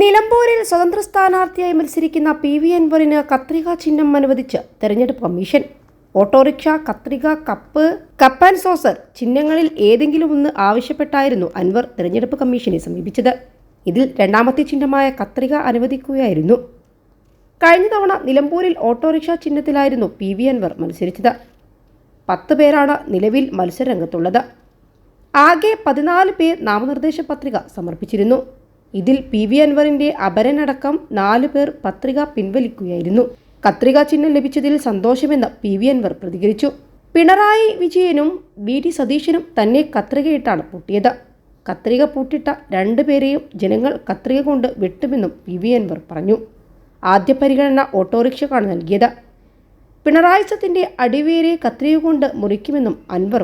നിലമ്പൂരിൽ സ്വതന്ത്ര സ്ഥാനാർത്ഥിയായി മത്സരിക്കുന്ന പി വി അൻവറിന് കത്രിക ചിഹ്നം അനുവദിച്ച് തെരഞ്ഞെടുപ്പ് കമ്മീഷൻ. ഓട്ടോറിക്ഷ കത്രിക കപ്പ് കപ്പ് ആൻഡ് സോസർ ചിഹ്നങ്ങളിൽ ഏതെങ്കിലും ഒന്ന് ആവശ്യപ്പെട്ടായിരുന്നു അൻവർ തെരഞ്ഞെടുപ്പ് കമ്മീഷനെ സമീപിച്ചത്. ഇതിൽ രണ്ടാമത്തെ ചിഹ്നമായ കത്രിക അനുവദിക്കുകയായിരുന്നു. കഴിഞ്ഞ തവണ നിലമ്പൂരിൽ ഓട്ടോറിക്ഷ ചിഹ്നത്തിലായിരുന്നു പി വി അൻവർ മത്സരിച്ചത്. പത്ത് പേരാണ് നിലവിൽ മത്സരരംഗത്തുള്ളത്. ആകെ പതിനാല് പേർ നാമനിർദ്ദേശ പത്രിക സമർപ്പിച്ചിരുന്നു. ഇതിൽ പി വി അൻവറിന്റെ അപരനടക്കം നാലു പേർ പത്രിക പിൻവലിക്കുകയായിരുന്നു. കത്രികാ ചിഹ്നം ലഭിച്ചതിൽ സന്തോഷമെന്ന് പി വി അൻവർ പ്രതികരിച്ചു. പിണറായി വിജയനും ബി ഡി സതീശനും തന്നെ കത്രികയിട്ടാണ് പൂട്ടിയത്. കത്രിക പൂട്ടിട്ട രണ്ടുപേരെയും ജനങ്ങൾ കത്രിക കൊണ്ട് വെട്ടുമെന്നും പി വി അൻവർ പറഞ്ഞു. ആദ്യ പരിഗണന ഓട്ടോറിക്ഷക്കാണ് നൽകിയത്. പിണറായി സത്തിന്റെ അടിവേരെ കത്രിക കൊണ്ട് മുറിക്കുമെന്നും അൻവർ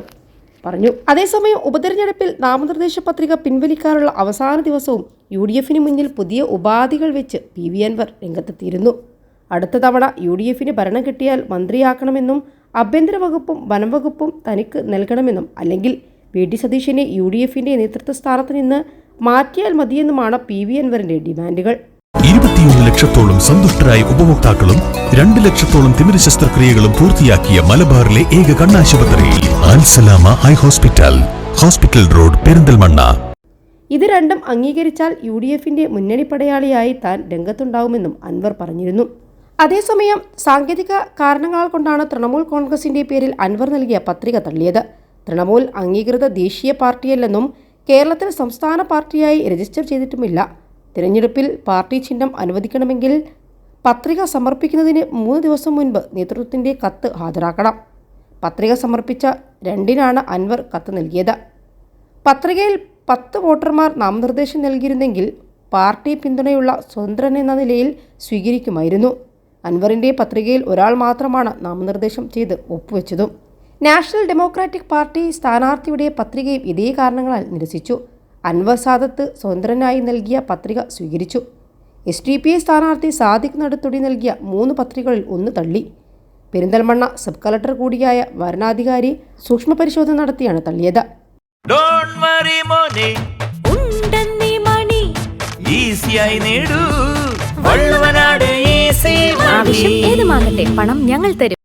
പറഞ്ഞു. അതേസമയം ഉപതെരഞ്ഞെടുപ്പിൽ നാമനിർദ്ദേശ പത്രിക പിൻവലിക്കാനുള്ള അവസാന ദിവസവും യു ഡി എഫിന് മുന്നിൽ പുതിയ ഉപാധികൾ വെച്ച് പി വി അൻവർ രംഗത്തെത്തിയിരുന്നു. അടുത്ത തവണ യു ഡി എഫിന് ഭരണം കിട്ടിയാൽ മന്ത്രിയാക്കണമെന്നും ആഭ്യന്തര വകുപ്പും വനം വകുപ്പും തനിക്ക് നൽകണമെന്നും അല്ലെങ്കിൽ വി ഡി സതീശനെ യു ഡി എഫിന്റെ നേതൃത്വ സ്ഥാനത്ത് നിന്ന് മാറ്റിയാൽ മതിയെന്നുമാണ് പി വി അൻവറിന്റെ ഡിമാൻഡുകൾ. ഇരുപത്തിയൊന്ന് ലക്ഷത്തോളം സന്തുഷ്ടരായ ഉപഭോക്താക്കളും രണ്ട് ലക്ഷത്തോളം തിമിര ശസ്ത്രക്രിയകളും പൂർത്തിയാക്കിയ മലബാറിലെ ഏക കണ്ണാശുപത്രി Al Salama high hospital hospital road Perinthalmanna. ഇത് രണ്ടും അംഗീകരിച്ചാൽ യു ഡി എഫിന്റെ മുന്നണി പടയാളിയായി താൻ രംഗത്തുണ്ടാവുമെന്നും അൻവർ പറഞ്ഞിരുന്നു. അതേസമയം സാങ്കേതിക കാരണങ്ങൾ കൊണ്ടാണ് തൃണമൂൽ കോൺഗ്രസിന്റെ പേരിൽ അൻവർ നൽകിയ പത്രിക തള്ളിയത്. തൃണമൂൽ അംഗീകൃത ദേശീയ പാർട്ടിയല്ലെന്നും കേരളത്തിൽ സംസ്ഥാന പാർട്ടിയായി രജിസ്റ്റർ ചെയ്തിട്ടുമില്ല. തിരഞ്ഞെടുപ്പിൽ പാർട്ടി ചിഹ്നം അനുവദിക്കണമെങ്കിൽ പത്രിക സമർപ്പിക്കുന്നതിന് മൂന്ന് ദിവസം മുൻപ് നേതൃത്വത്തിന്റെ കത്ത് ഹാജരാക്കണം. പത്രിക സമർപ്പിച്ച രണ്ടിനാണ് അൻവർ കത്ത് നൽകിയത്. പത്രികയിൽ പത്ത് വോട്ടർമാർ നാമനിർദ്ദേശം നൽകിയിരുന്നെങ്കിൽ പാർട്ടി പിന്തുണയുള്ള സ്വതന്ത്രൻ എന്ന നിലയിൽ സ്വീകരിക്കുമായിരുന്നു. അൻവറിന്റെ പത്രികയിൽ ഒരാൾ മാത്രമാണ് നാമനിർദ്ദേശം ചെയ്ത് ഒപ്പുവെച്ചതും. നാഷണൽ ഡെമോക്രാറ്റിക് പാർട്ടി സ്ഥാനാർത്ഥിയുടെ പത്രികയും ഇതേ കാരണങ്ങളാൽ നിരസിച്ചു. അൻവർ സാദത്ത് സ്വതന്ത്രനായി നൽകിയ പത്രിക സ്വീകരിച്ചു. എസ് ഡി പി ഐ സ്ഥാനാർത്ഥി സാദിഖ് നടുത്തുടി നൽകിയ മൂന്ന് പത്രികകളിൽ ഒന്ന് തള്ളി. പെരിന്തൽമണ്ണ സബ് കളക്ടർ കൂടിയായ വരണാധികാരി സൂക്ഷ്മ പരിശോധന നടത്തിയാണ് തള്ളിയത്. ഡോണ്ട് വറി മോനെ. ഉണ്ടെന്നീ മണി. ഈസിയായി നേടൂ. വള്ളുവനാട് ഈസി ആവശ്യം ഏതുമാകട്ടെ പണം ഞങ്ങൾ തരും.